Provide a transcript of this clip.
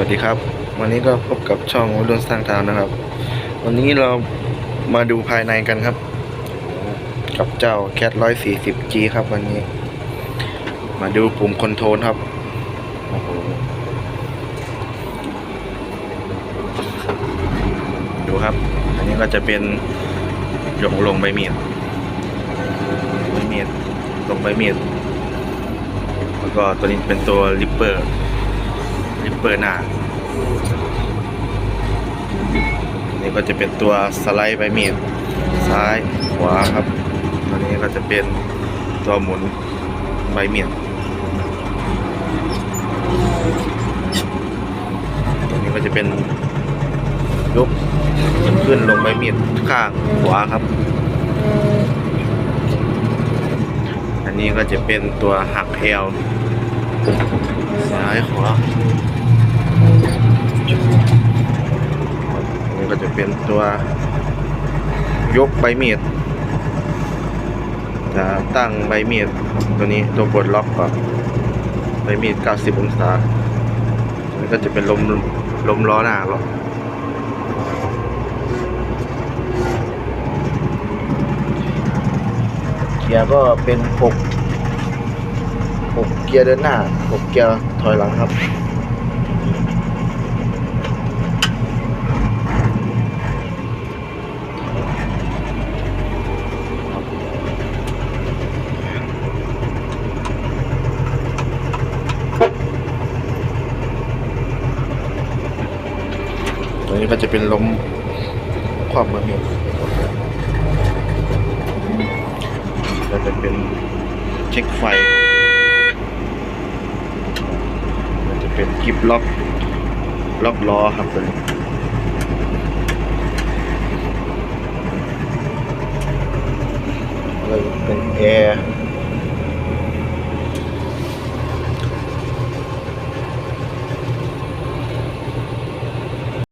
วัสดีครับ วันนี้ก็พบกับช่องวัยรุ่นสร้างทางนะครับ วันนี้เรามาดูภายในกันครับ กับเจ้า Cat 140G ครับวันนี้ มาดูปุ่มคอนโทรลครับโอ้โหดูครับ อันนี้ก็จะเป็นหยกลงใบมีดใบมีดลงใบมีดแล้วก็ตัวนี้เป็นตัวริปเปอร์ ริปเปอร์หน้านี่ก็จะเป็นตัวสไลด์ใบมีดซ้ายขวาครับ ตัวนี้ก็จะเป็นตัวหมุนใบมีดตัวนี้ก็จะเป็นยกขึ้นลงใบมีดข้างขวาครับ อันนี้ก็จะเป็นตัวหักเอวซ้ายขวา เป็นตัวยกใบมีดจะตั้งใบมีดตัวนี้ตัวกดล็อกก่อนใบมีด 90 องศานี่ก็จะเป็นลมลมล้อหน้าหรอกเกียร์ก็เป็น 6 6 เกียร์เดินหน้า 6 เกียร์ถอยหลังครับ ตัวนี้ก็จะเป็นลมความมือมีก็จะเป็นเช็คไฟก็จะเป็นกิบล็อกล็อกล้อครับตัวนี้เป็นแอร์